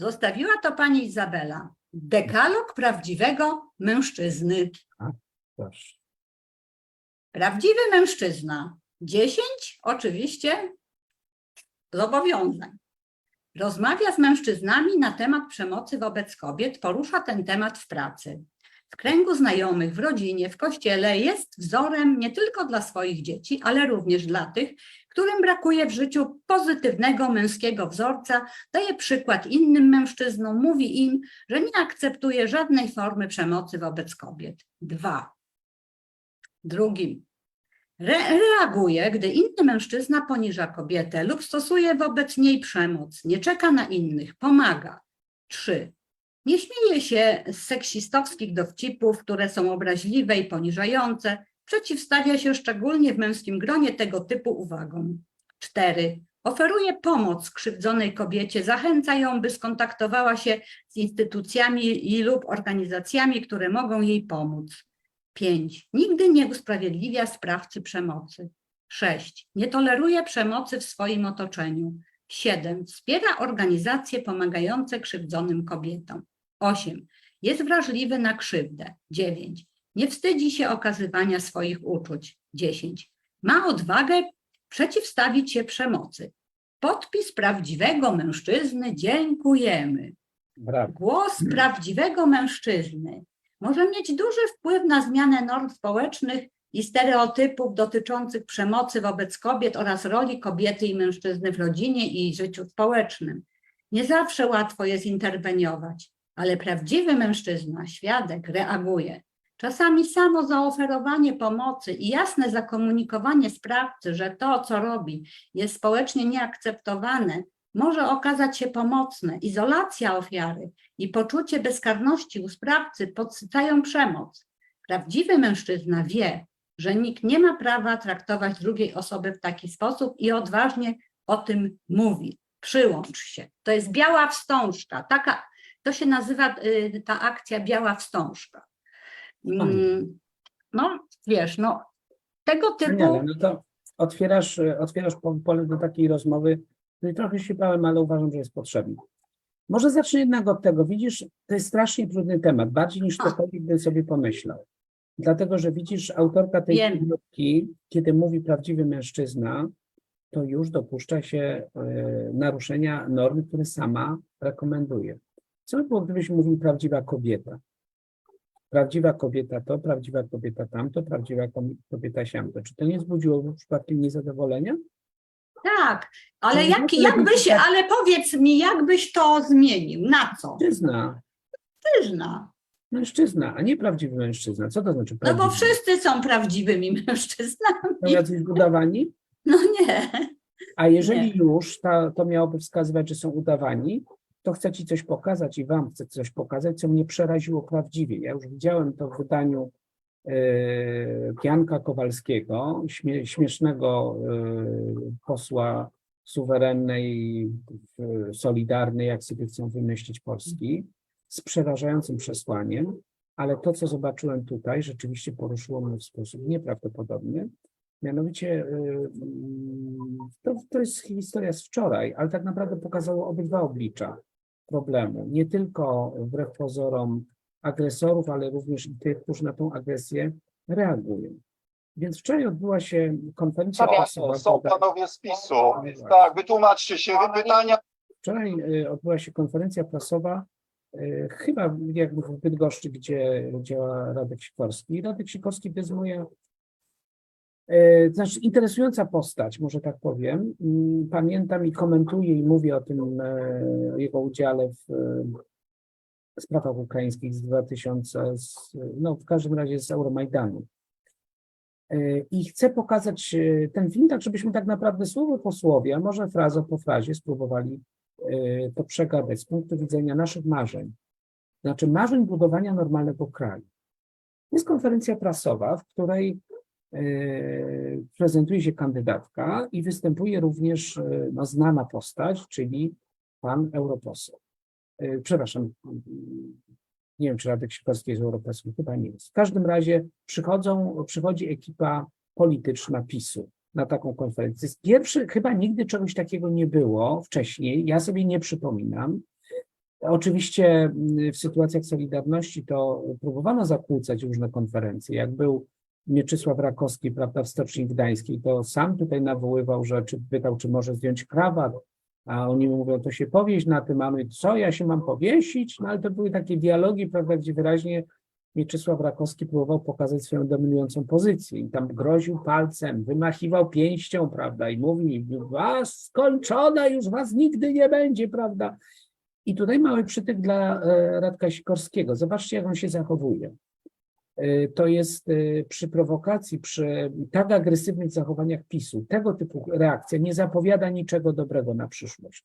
Zostawiła to pani Izabela. Dekalog prawdziwego mężczyzny. Proszę. Prawdziwy mężczyzna. 10 oczywiście zobowiązań. Rozmawia z mężczyznami na temat przemocy wobec kobiet, porusza ten temat w pracy. W kręgu znajomych, w rodzinie, w kościele jest wzorem nie tylko dla swoich dzieci, ale również dla tych, którym brakuje w życiu pozytywnego męskiego wzorca, daje przykład innym mężczyznom, mówi im, że nie akceptuje żadnej formy przemocy wobec kobiet. Dwa. Drugim. Re- reaguje, gdy inny mężczyzna poniża kobietę lub stosuje wobec niej przemoc, nie czeka na innych, pomaga. Trzy. Nie śmieje się z seksistowskich dowcipów, które są obraźliwe i poniżające, przeciwstawia się szczególnie w męskim gronie tego typu uwagom. Cztery. Oferuje pomoc krzywdzonej kobiecie, zachęca ją, by skontaktowała się z instytucjami i lub organizacjami, które mogą jej pomóc. 5. Nigdy nie usprawiedliwia sprawcy przemocy. 6. Nie toleruje przemocy w swoim otoczeniu. 7. Wspiera organizacje pomagające krzywdzonym kobietom. 8. Jest wrażliwy na krzywdę. 9. Nie wstydzi się okazywania swoich uczuć. 10. Ma odwagę przeciwstawić się przemocy. Podpis prawdziwego mężczyzny dziękujemy. Brawo. Głos prawdziwego mężczyzny może mieć duży wpływ na zmianę norm społecznych i stereotypów dotyczących przemocy wobec kobiet oraz roli kobiety i mężczyzny w rodzinie i życiu społecznym. Nie zawsze łatwo jest interweniować, ale prawdziwy mężczyzna, świadek, reaguje. Czasami samo zaoferowanie pomocy i jasne zakomunikowanie sprawcy, że to, co robi, jest społecznie nieakceptowane, może okazać się pomocne. Izolacja ofiary i poczucie bezkarności u sprawcy podsycają przemoc. Prawdziwy mężczyzna wie, że nikt nie ma prawa traktować drugiej osoby w taki sposób i odważnie o tym mówi. Przyłącz się. To jest biała wstążka. Taka, to się nazywa y, ta akcja biała wstążka. Mm, No, wiesz, no, tego typu. Wspaniale. No to otwierasz, e, otwierasz po- pole do takiej rozmowy, której trochę się bałem, ale uważam, że jest potrzebna. Może zacznę jednak od tego. Widzisz, to jest strasznie trudny temat, bardziej niż ktokolwiek by sobie pomyślał. Dlatego, że widzisz, autorka tej Wiem. książki, kiedy mówi prawdziwy mężczyzna, to już dopuszcza się e, naruszenia normy, które sama rekomenduje. Co by było, gdybyś mówił prawdziwa kobieta? Prawdziwa kobieta to, prawdziwa kobieta tamto, prawdziwa kobieta siamto. Czy to nie wzbudziło przypadkiem niezadowolenia? Tak, ale To jak, jakbyś, tak- ale powiedz mi, jakbyś to zmienił? Na co? Mężczyzna, Mężczyzna. mężczyzna, a nie prawdziwy mężczyzna. Co to znaczy No prawdziwy? bo wszyscy są prawdziwymi mężczyznami. jacyś udawani? No nie. A jeżeli Nie. już ta, to miałoby wskazywać, że są udawani, to chcę ci coś pokazać i wam chcę coś pokazać, co mnie przeraziło prawdziwie. Ja już widziałem to w wydaniu e, Janka Kowalskiego, śmie, śmiesznego e, posła suwerennej, solidarnej, jak sobie chcą wymyślić Polski, z przerażającym przesłaniem, ale to, co zobaczyłem tutaj, rzeczywiście poruszyło mnie w sposób nieprawdopodobny. Mianowicie y, mm, to, to jest historia z wczoraj, ale tak naprawdę pokazało obydwa oblicza problemu. Nie tylko wbrew pozorom agresorów, ale również i tych, którzy na tą agresję reagują. Więc wczoraj odbyła się konferencja prasowa. Są panowie z PiSu. Tak, wytłumaczcie się, pytania. Wczoraj y, odbyła się konferencja prasowa, y, chyba jakby w Bydgoszczy, gdzie działa Radek Sikorski. Radek Sikorski to jest moja, y, znaczy interesująca postać, może tak powiem. Mm, Pamiętam i komentuję i mówię o tym, y, o jego udziale w y, sprawach ukraińskich z 2000, z, no w każdym razie z Euromajdanu. I chcę pokazać ten film, tak żebyśmy tak naprawdę słowo po słowie, a może frazę po frazie spróbowali to przegadać z punktu widzenia naszych marzeń. Znaczy marzeń budowania normalnego kraju. Jest konferencja prasowa, w której prezentuje się kandydatka i występuje również no, znana postać, czyli pan europoseł. Y, Przepraszam, nie wiem, czy Radek Sikorski jest europosłem, chyba nie jest. W każdym razie przychodzą, przychodzi ekipa polityczna PiSu na taką konferencję. Pierwszy, chyba nigdy czegoś takiego nie było wcześniej, ja sobie nie przypominam. Oczywiście mm, w sytuacjach Solidarności to próbowano zakłócać różne konferencje. Jak był Mieczysław Rakowski, prawda, w Stoczni Gdańskiej, to sam tutaj nawoływał, że czy pytał, czy może zdjąć krawat, a oni mu mówią, to się powieś na tym, a my, co, ja się mam powiesić? No ale to były takie dialogi, prawda, gdzie wyraźnie Mieczysław Rakowski próbował pokazać swoją dominującą pozycję i tam groził palcem, wymachiwał pięścią, prawda, i mówił, was skończona, już was nigdy nie będzie, prawda. I tutaj mały przytyk dla e, Radka Sikorskiego. Zobaczcie, jak on się zachowuje. E, To jest e, przy prowokacji, przy tak agresywnych zachowaniach PiSu, tego typu reakcja nie zapowiada niczego dobrego na przyszłość.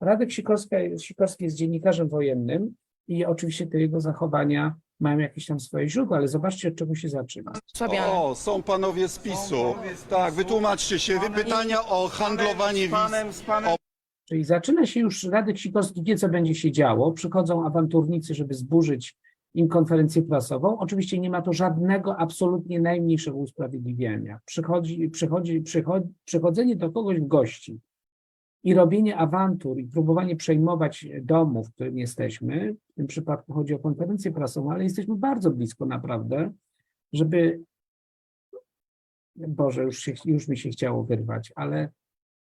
Radek Sikorska, Sikorski jest dziennikarzem wojennym i oczywiście te jego zachowania mają jakieś tam swoje źródła, ale zobaczcie, od czego się zaczyna. O, są panowie z PiSu. Tak, wytłumaczcie się. Wy pytania o handlowanie wiz. z panem. Czyli zaczyna się już, Radek Sikorski wie, co będzie się działo, przychodzą awanturnicy, żeby zburzyć im konferencję prasową. Oczywiście nie ma to żadnego, absolutnie najmniejszego usprawiedliwienia. Przychodzi, przychodzi, przychodzi, przychodzenie do kogoś w gości i robienie awantur i próbowanie przejmować domu, w którym jesteśmy, w tym przypadku chodzi o konferencję prasową, ale jesteśmy bardzo blisko naprawdę, żeby, Boże, już, się, już mi się chciało wyrwać, ale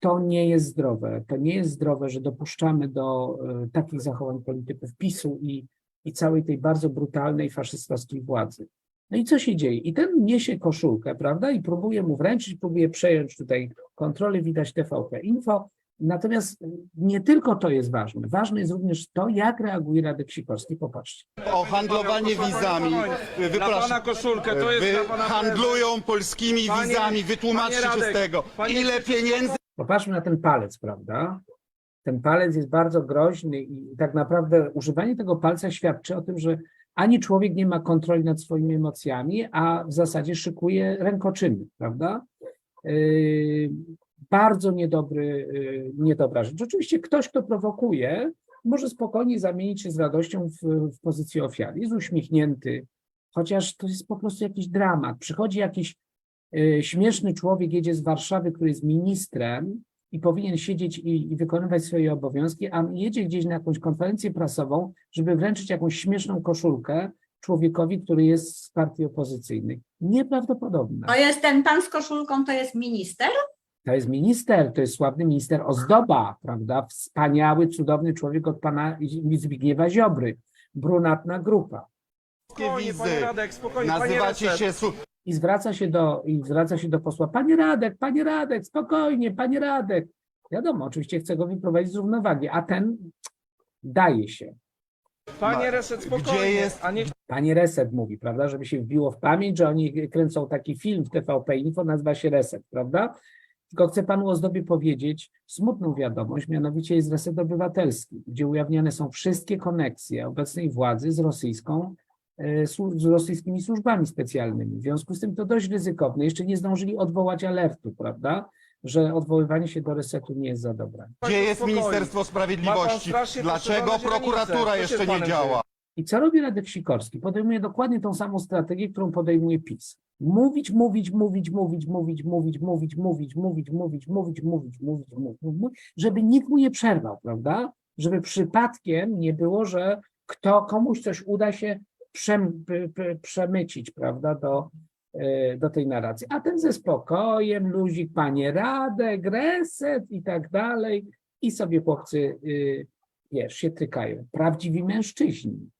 to nie jest zdrowe. To nie jest zdrowe, że dopuszczamy do e, takich zachowań polityków PiSu i, i całej tej bardzo brutalnej faszystowskiej władzy. No i co się dzieje? I ten niesie koszulkę, prawda? I próbuje mu wręczyć, próbuje przejąć tutaj kontrolę, widać TVP Info. Natomiast nie tylko to jest ważne. Ważne jest również to, jak reaguje Radek Sikorski. Popatrzcie. O handlowanie wizami. Wypraszam. pana koszulkę, to jest Wy handlują polskimi Panie- wizami. Wytłumaczcie panie się z tego. panie- Ile pieniędzy Popatrzmy na ten palec, prawda? Ten palec jest bardzo groźny i tak naprawdę używanie tego palca świadczy o tym, że ani człowiek nie ma kontroli nad swoimi emocjami, a w zasadzie szykuje rękoczyny, prawda? Yy, bardzo niedobry, yy, niedobra rzecz. Oczywiście ktoś, kto prowokuje, może spokojnie zamienić się z radością w, w pozycję ofiary. Jest uśmiechnięty, chociaż to jest po prostu jakiś dramat. Przychodzi jakiś y, śmieszny człowiek jedzie z Warszawy, który jest ministrem i powinien siedzieć i, i wykonywać swoje obowiązki, a jedzie gdzieś na jakąś konferencję prasową, żeby wręczyć jakąś śmieszną koszulkę człowiekowi, który jest z partii opozycyjnej. Nieprawdopodobne. To jest ten pan z koszulką, to jest minister? To jest minister, to jest sławny minister Ozdoba, prawda? Wspaniały, cudowny człowiek od pana Zbigniewa Ziobry. Brunatna grupa. Spokojnie, panie wizy? Radek, spokojnie, panie nazywacie Radek. się... Su- i zwraca się do, i zwraca się do posła, panie Radek, panie Radek, spokojnie, panie Radek. Wiadomo, oczywiście chce go wyprowadzić z równowagi, a ten daje się. Panie Reset, spokojnie. Gdzie jest- A nie Panie Reset mówi, prawda, żeby się wbiło w pamięć, że oni kręcą taki film w TVP Info, nazywa się Reset, prawda? Tylko chcę panu Ozdobie powiedzieć smutną wiadomość, mianowicie jest Reset Obywatelski, gdzie ujawniane są wszystkie koneksje obecnej władzy z rosyjską, z rosyjskimi służbami specjalnymi. W związku z tym to dość ryzykowne. Jeszcze nie zdążyli odwołać alertu, prawda, że odwoływanie się do Resetu nie jest za dobre. Gdzie jest. Ministerstwo Sprawiedliwości? Dlaczego prokuratura jeszcze nie działa? I co robi Radek Sikorski? Podejmuje dokładnie tą samą strategię, którą podejmuje PiS. Mówić, mówić, mówić, mówić, mówić, mówić, mówić, mówić, mówić, mówić, mówić, mówić, mówić, mówić, mówić, żeby nikt mu nie przerwał, prawda? Żeby przypadkiem nie było, że kto, komuś coś uda się przemycić, prawda, do, e, do tej narracji. A ten ze spokojem, luzik, panie Radek, reset i tak dalej. I sobie chłopcy, y, wiesz, się tykają. Prawdziwi mężczyźni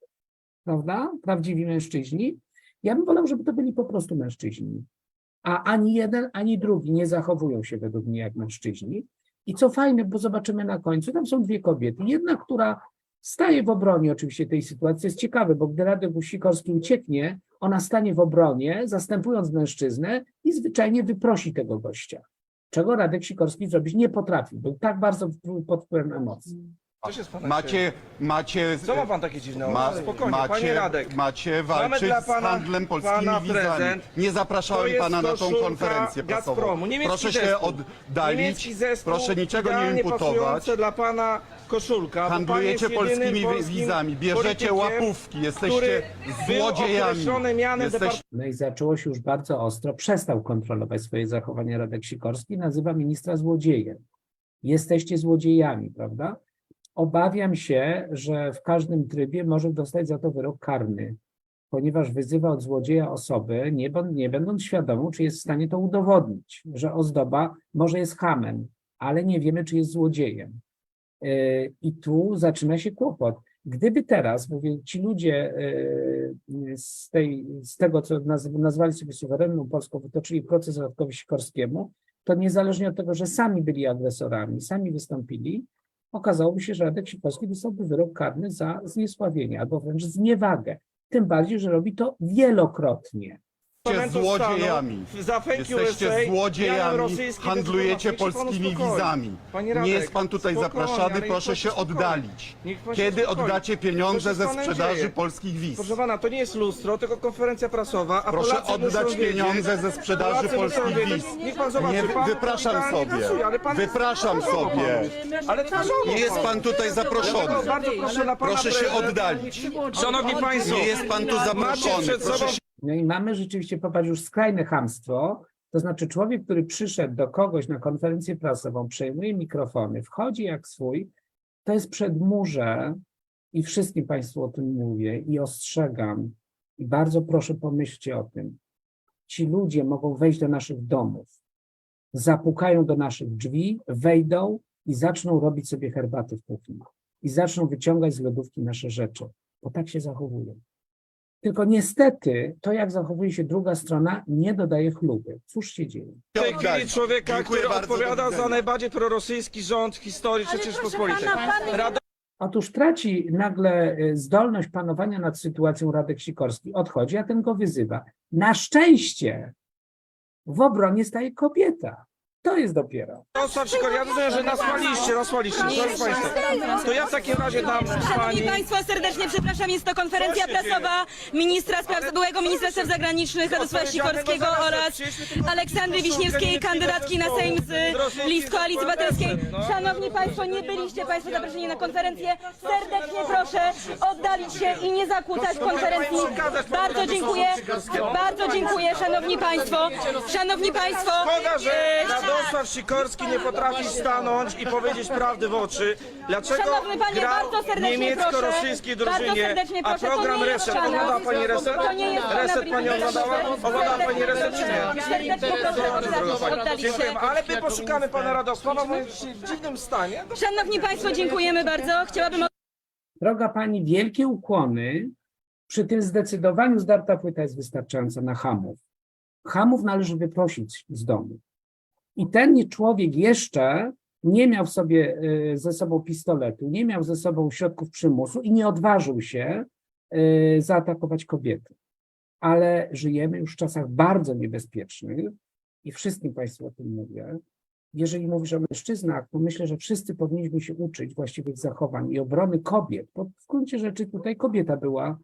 prawda? Prawdziwi mężczyźni. Ja bym wolał, żeby to byli po prostu mężczyźni. A ani jeden, ani drugi nie zachowują się według mnie jak mężczyźni. I co fajne, bo zobaczymy na końcu, tam są dwie kobiety. Jedna, która staje w obronie oczywiście tej sytuacji, jest ciekawe, bo gdy Radek Sikorski ucieknie, ona stanie w obronie, zastępując mężczyznę i zwyczajnie wyprosi tego gościa. Czego Radek Sikorski zrobić nie potrafił. Był tak bardzo pod wpływem emocji. Co się z panem dzieje? Macie, macie... Co ma pan takie dziwne Ma? Spokojnie, panie macie, Radek. macie Mamy walczyć dla z pana- handlem polskimi pana wizami. prezent. Nie To zapraszałem jest pana na tą koszulka konferencję prasową. Gazpromu. Niemiecki Proszę się zespół. oddalić. Niemiecki zespół, Proszę niczego nie idealnie imputować. pasujące dla pana koszulka. bo pan Handlujecie jest jedynym polskimi polskim wizami. Bierzecie politykiem, łapówki. Jesteście który był złodziejami. określony mianem Jesteście No i zaczęło się już bardzo ostro. Przestał kontrolować swoje zachowania Radek Sikorski, nazywa ministra złodziejem. Jesteście złodziejami, prawda? Obawiam się, że w każdym trybie może dostać za to wyrok karny, ponieważ wyzywa od złodzieja osobę, nie, nie będąc świadomą, czy jest w stanie to udowodnić, że ozdoba może jest hamem, ale nie wiemy, czy jest złodziejem. Yy, I tu zaczyna się kłopot. Gdyby teraz, mówię, ci ludzie yy, z, tej, z tego, co naz, nazwali sobie suwerenną Polską, wytoczyli proces Radkowi Sikorskiemu, to niezależnie od tego, że sami byli agresorami, sami wystąpili, okazałoby się, że Radek Sikorski dostałby wyrok karny za zniesławienie albo wręcz zniewagę. Tym bardziej, że robi to wielokrotnie. Jesteście złodziejami. Za fake USA, Jesteście złodziejami, handlujecie. Niech się polskimi uspokoi. wizami. Panie Radek, Nie jest pan tutaj spokojnie, zapraszany, ale niech proszę pan się uspokoi. oddalić. Niech pan się Kiedy uspokoi. oddacie Co pieniądze się ze z panem sprzedaży polskich wiz? Proszę pana, to nie jest lustro, tylko konferencja prasowa, a Proszę Polacy oddać muszą wiedzieć- pieniądze ze sprzedaży Polacy muszą polskich wiedzieć- wiz. Niech pan zobaczy, Nie, pan wypraszam sobie. pracuje, ale pan Wypraszam sobie. Ale twarzowo Nie jest pan tutaj zaproszony. Dlatego bardzo proszę na pana Proszę się oddalić. Szanowni państwo, Nie jest pan tu macie zaproszony. przed sobą Proszę się No i mamy rzeczywiście, popatrz, już skrajne chamstwo, to znaczy człowiek, który przyszedł do kogoś na konferencję prasową, przejmuje mikrofony, wchodzi jak swój, to jest przedmurze i wszystkim Państwu o tym mówię i ostrzegam i bardzo proszę pomyślcie o tym. Ci ludzie mogą wejść do naszych domów, zapukają do naszych drzwi, wejdą i zaczną robić sobie herbaty w kuchni i zaczną wyciągać z lodówki nasze rzeczy, bo tak się zachowują. Tylko niestety to, jak zachowuje się druga strona, nie dodaje chluby. Cóż się dzieje? w tej chwili człowieka, Dziękuję który bardzo, do odpowiada za najbardziej prorosyjski rząd w historii III Rzeczypospolitej. Rado- Otóż traci nagle y, zdolność panowania nad sytuacją Radek Sikorski, odchodzi, a ten go wyzywa. Na szczęście w obronie staje kobieta. To jest dopiero. Jarosław Sikor, ja rozumiem, że nasłaliście, nasłaliście, proszę Państwa. To ja w takim razie dam pani... Szanowni Państwo, serdecznie przepraszam, jest to konferencja Co się prasowa ministra spraw, byłego ministra spraw zagranicznych Radosława Sikorskiego oraz Aleksandry Wiśniewskiej, kandydatki na Sejm z list Koalicji Obywatelskiej. Szanowni Państwo, nie byliście Państwo zaproszeni na konferencję. Serdecznie proszę oddalić się i nie zakłócać konferencji. Bardzo dziękuję, bardzo dziękuję, Szanowni Państwo. Szanowni Państwo, Szkoda, że e, Radosław Sikorski nie potrafi stanąć i powiedzieć prawdy w oczy. Dlaczego Szanowny panie, grał bardzo w serdecznie niemiecko-rosyjskiej proszę. Bardzo drużynie, serdecznie a proszę. To program nie jest Reset, oglądała pani Reset? To nie jest pana Reset pani oglądała? Oglądała pani Reset czy nie? Serdecznie proszę oddalić- oddalić Dziękuję, się. ale my poszukamy pana Radosława, bo jest w dziwnym stanie. Szanowni Państwo, dziękujemy bardzo. Chciałabym Droga pani, wielkie ukłony. Przy tym zdecydowaniu zdarta płyta jest wystarczająca na hamów. Hamów należy wyprosić z domu. I ten człowiek jeszcze nie miał sobie y, ze sobą pistoletu, nie miał ze sobą środków przymusu i nie odważył się y, zaatakować kobiety. Ale żyjemy już w czasach bardzo niebezpiecznych i wszystkim Państwu o tym mówię. Jeżeli mówisz o mężczyznach, to myślę, że wszyscy powinniśmy się uczyć właściwych zachowań i obrony kobiet, bo w gruncie rzeczy tutaj kobieta była,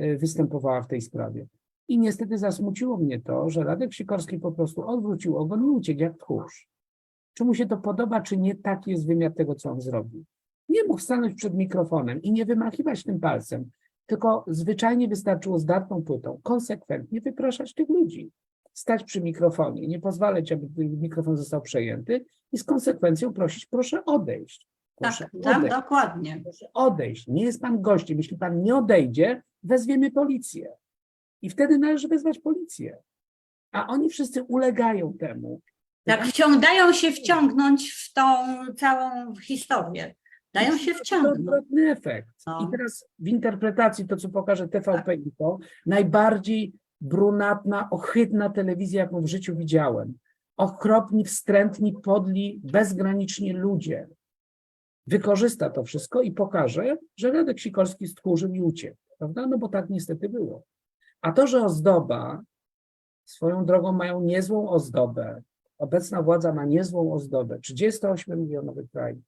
y, występowała w tej sprawie. I niestety zasmuciło mnie to, że Radek Sikorski po prostu odwrócił ogon i uciekł jak tchórz. Czy mu się to podoba, czy nie, taki jest wymiar tego, co on zrobił. Nie mógł stanąć przed mikrofonem i nie wymachiwać tym palcem, tylko zwyczajnie wystarczyło zdartą płytą, konsekwentnie wypraszać tych ludzi. Stać przy mikrofonie, nie pozwalać, aby mikrofon został przejęty i z konsekwencją prosić, proszę odejść. Proszę Tak, tak, odejść. dokładnie. Proszę odejść. Nie jest pan gościem. Jeśli pan nie odejdzie, wezwiemy policję. I wtedy należy wezwać policję. A oni wszyscy ulegają temu. Tak, wciąg, dają się wciągnąć w tą całą historię. Dają się To wciągnąć. odwrotny efekt. No. I teraz w interpretacji, to co pokaże TVP Info, najbardziej brunatna, ohydna telewizja, jaką w życiu widziałem. Okropni, wstrętni, podli, bezgranicznie ludzie. Wykorzysta to wszystko i pokaże, że Radek Sikorski stchórzył i uciekł. Prawda? No bo tak niestety było. A to, że ozdoba, swoją drogą mają niezłą ozdobę, obecna władza ma niezłą ozdobę, 38-milionowy kraj,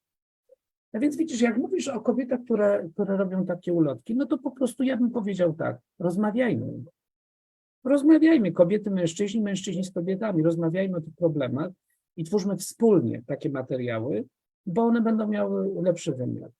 no więc widzisz, jak mówisz o kobietach, które, które robią takie ulotki, no to po prostu ja bym powiedział tak, rozmawiajmy. Rozmawiajmy, kobiety, mężczyźni, mężczyźni z kobietami, rozmawiajmy o tych problemach i twórzmy wspólnie takie materiały, bo one będą miały lepszy wymiar.